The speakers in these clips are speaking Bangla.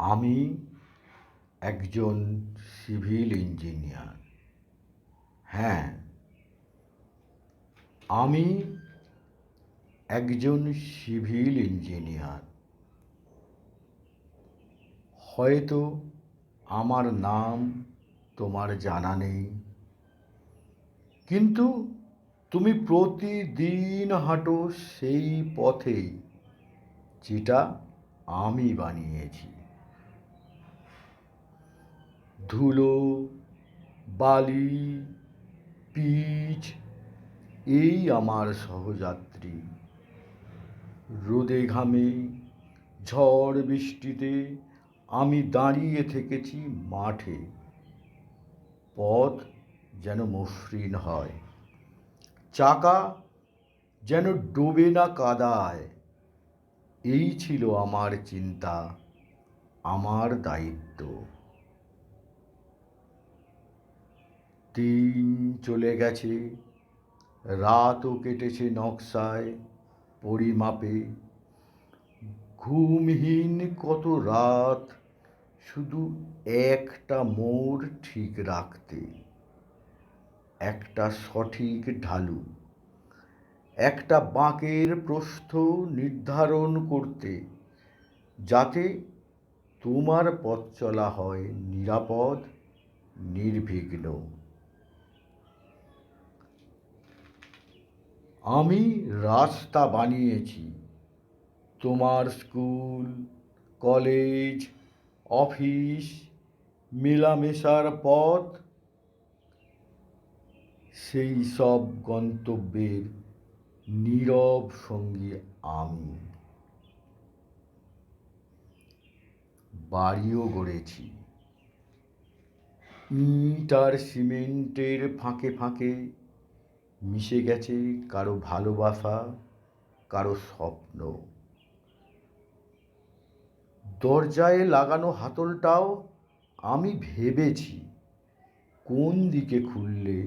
আমি একজন সিভিল ইঞ্জিনিয়ার। হ্যাঁ আমি একজন সিভিল ইঞ্জিনিয়ার। হয়তো আমার নাম তোমার জানা নেই, কিন্তু তুমি প্রতিদিন হাঁটো সেই পথেই যেটা আমি বানিয়েছি। ধুলো, বালি, পিচ, এই আমার সহযাত্রী। রোদে ঘামে, ঝড় বৃষ্টিতে আমি দাঁড়িয়ে থেকেছি মাঠে। পথ যেন মসৃণ হয়। চাকা যেন ডোবে না কাদায়। এই ছিল আমার চিন্তা, আমার দায়িত্ব। দিন চলে গেছে। রাতও কেটেছে নকশায় পরিমাপে। ঘুমহীন কত রাত, শুধু একটা মোড় ঠিক রাখতে। একটা সঠিক ঢালু। একটা বাঁকের প্রস্থ নির্ধারণ করতে। যাতে তোমার পথ চলা হয় নিরাপদ, নির্বিঘ্ন। আমি রাস্তা বানিয়েছি। তোমার স্কুল, কলেজ, অফিস মেলামেশার পথ। সেই সব গন্তব্যের নীরব সঙ্গী আমি। বাড়িও গড়েছি। ইট আর সিমেন্টের ফাঁকে ফাঁকে মিশে গেছে কারও ভালোবাসা, কারও স্বপ্ন। দরজায় লাগানো হাতলটাও আমি ভেবেছি কোন দিকে খুললে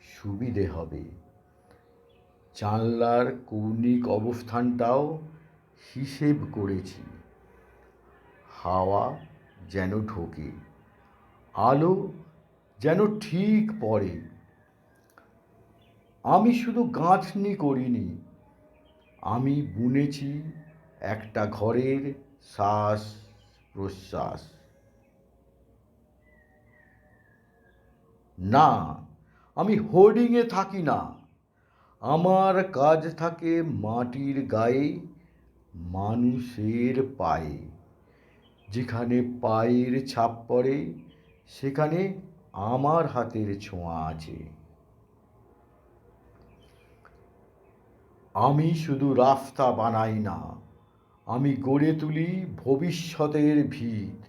সুবিধে হবে। জানলার কৌণিক অবস্থানটাও হিসেব করেছি। হাওয়া যেন ঢোকে, আলো যেন ঠিক পড়ে। আমি শুধু গাঁথনি করিনি। আমি বুনেছি একটা ঘরের শ্বাস প্রশ্বাস না, আমি হোর্ডিংয়ে থাকি না। আমার কাজ থাকে মাটির গায়ে, মানুষের পায়ে। যেখানে পায়ের ছাপ পড়ে, সেখানে আমার হাতের ছোঁয়া আছে। আমি শুধু রাস্তা বানাই না, আমি গড়ে তুলি ভবিষ্যতের ভিত।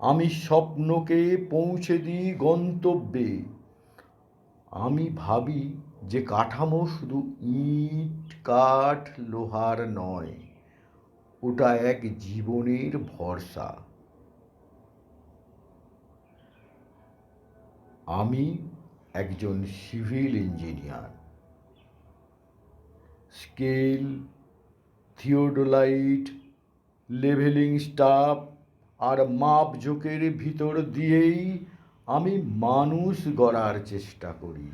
আমি স্বপ্নকে পৌঁছে দিই গন্তব্যে। আমি ভাবি যে কাঠামো শুধু ইট, কাঠ, লোহার নয়, ওটা এক জীবনের ভরসা। আমি একজন civil engineer. Scale, theodolite, levelling staff আর মাপ ঝোঁকের ভিতর দিয়েই আমি মানুষ গড়ার চেষ্টা করি।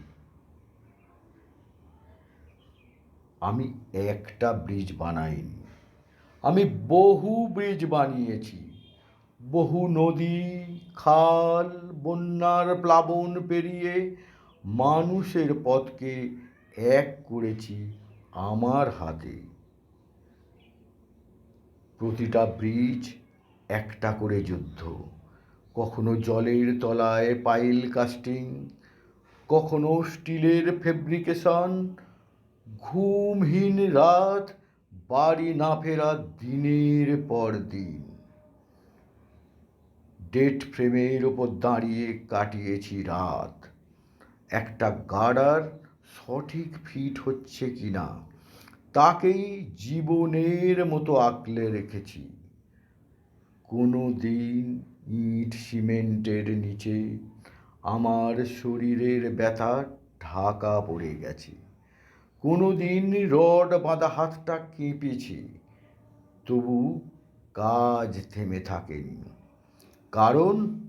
আমি একটা ব্রিজ বানাইনি। আমি বহু ব্রিজ বানিয়েছি। বহু নদী, খাল, বন্যার প্লাবন পেরিয়ে মানুষের পথকে এক করেছি। আমার হাতে। প্রতিটা ব্রিজ একটা করে যুদ্ধ। কখনো জলের তলায় পাইল কাস্টিং, কখনো স্টিলের ফেব্রিকেশন। ঘুমহীন রাত, বাড়ি না ফেরা দিনের পর দিন। ডেট ফ্রেমের ওপর দাঁড়িয়ে কাটিয়েছি রাত। একটা গার্ডার সঠিক ফিট হচ্ছে কি না তাকেই জীবনের মতো আঁকলে রেখেছি। কোনো দিন ইট সিমেন্টের নিচে আমার শরীরের ব্যথা ঢাকা পড়ে গেছে। কোনো দিন রড বাঁধা হাতটা কেঁপেছে, তবু কাজ থেমে থাকেনি। কারণ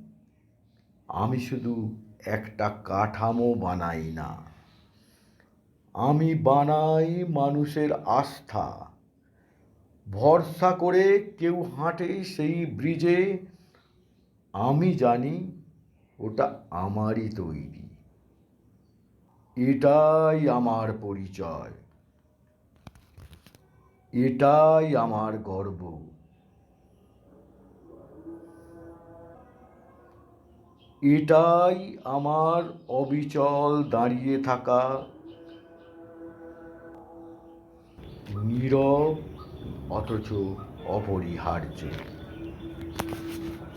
আমি শুধু একটা কাঠামো বানাই না। আমি বানাই মানুষের আস্থা। ভরসা করে কেউ হাঁটে সেই ব্রিজে, আমি জানি ওটা আমারই তৈরি। এটাই আমার পরিচয়। এটাই আমার গর্ব। এটাই আমার অবিচল দাঁড়িয়ে থাকা। নীরব অথচ অপরিহার্য।